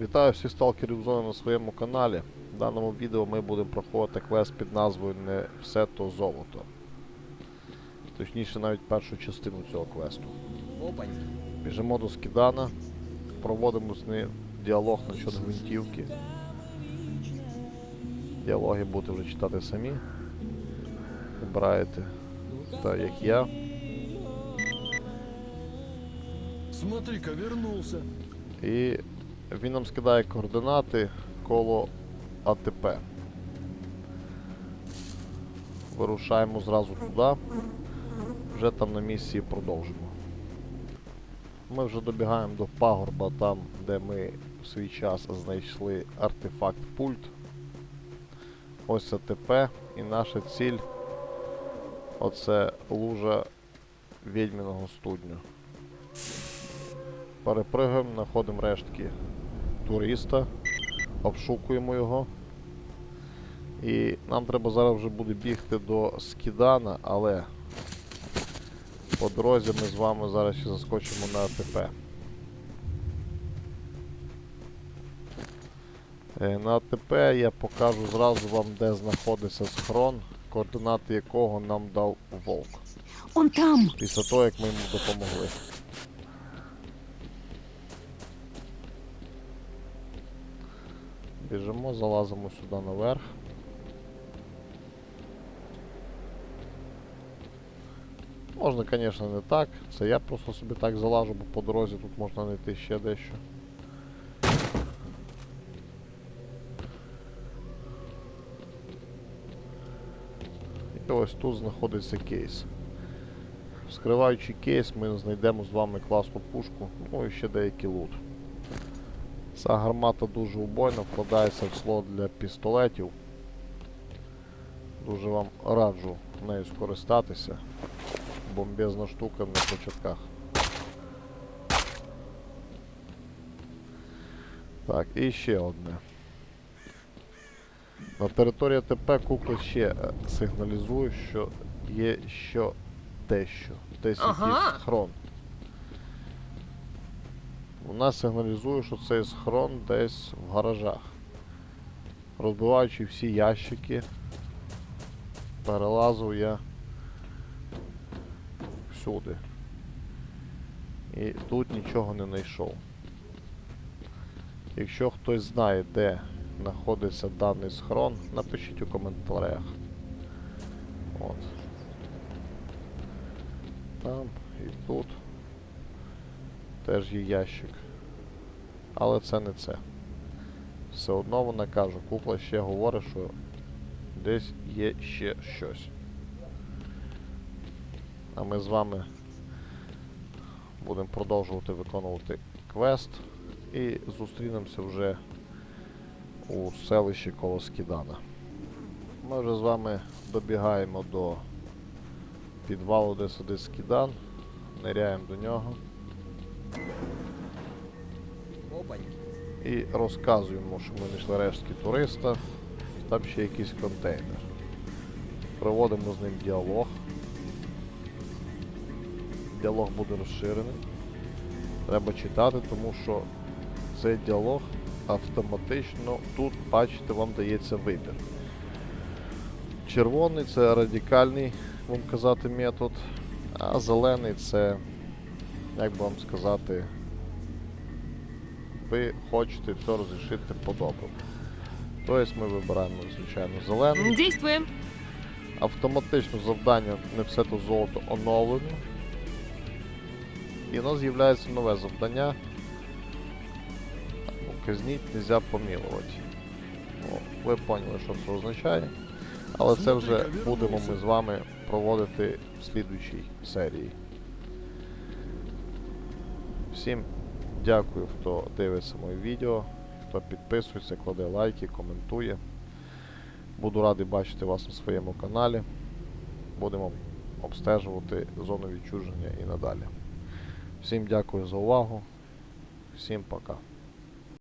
Вітаю всіх сталкерів зони на своєму каналі. В даному відео ми будемо проходити квест під назвою Не все то золото. Точніше, навіть першу частину цього квесту. Біжимо до Скідана, проводимо з ним діалог насчет гвинтівки. Діалоги будете вже читати самі. Вибираєте так, як я. Смотри-ка, вернулся. І він нам скидає координати коло АТП. Вирушаємо зразу туди. Вже там на місці продовжимо. Ми вже добігаємо до пагорба, там, де ми в свій час знайшли артефакт пульт. Ось АТП і наша ціль оце лужа відьміного студню. Перепригуємо, знаходимо рештки туриста, обшукуємо його. І нам треба зараз вже буде бігти до Скідана, але по дорозі ми з вами зараз ще заскочимо на АТП. Е, На АТП я покажу зразу вам, де знаходиться схрон, координати якого нам дав Волк. Он там! Після того, як ми йому допомогли. Біжимо, залазимо сюди наверх. Можна, звісно, не так. Це я просто собі так залажу, бо по дорозі тут можна знайти ще дещо. І ось тут знаходиться кейс. Вскриваючи кейс, ми знайдемо з вами класну пушку, ну і ще деякий лут. Ця гармата дуже убойна, вкладається в слот для пістолетів. Дуже вам раджу нею скористатися. Бомбезна штука на початках. Так, і ще одне. На території ТП кукла ще е, сигналізує, що є що дещо. Десь Ага. якийсь схрон. Вона сигналізує, що цей схрон десь в гаражах. Розбиваючи всі ящики, перелазив я всюди. І тут нічого не знайшов. Якщо хтось знає, де знаходиться даний схрон, напишіть у коментарях. От. Там і тут теж є ящик. Але це не це. Все одно вона каже, кукла ще говорить, що десь є ще щось. А ми з вами будемо продовжувати виконувати квест і зустрінемося вже у селищі коло Скідана. Ми вже з вами добігаємо до підвалу, де сидить Скідан, ниряємо до нього. І розказуємо, що ми знайшли рештки туриста, там ще якийсь контейнер. Проводимо з ним діалог. Діалог буде розширений. Треба читати, тому що цей діалог автоматично тут, бачите, вам дається вибір. Червоний це радикальний, будемо казати, метод, а зелений це, як би вам сказати, ви хочете все розрішити по-доброму. Тобто ми вибираємо, звичайно, зелений. Действуем! Автоматично завдання не все то золото оновлено. І у нас з'являється нове завдання. Казніть нельзя помилувати. Ну, ви поняли, що це означає. Але це вже будемо ми з вами проводити в слідуючій серії. Всім дякую, хто дивиться моє відео, хто підписується, кладе лайки, коментує. Буду радий бачити вас на своєму каналі. Будемо обстежувати зону відчуження і надалі. Всім дякую за увагу. Всім пока.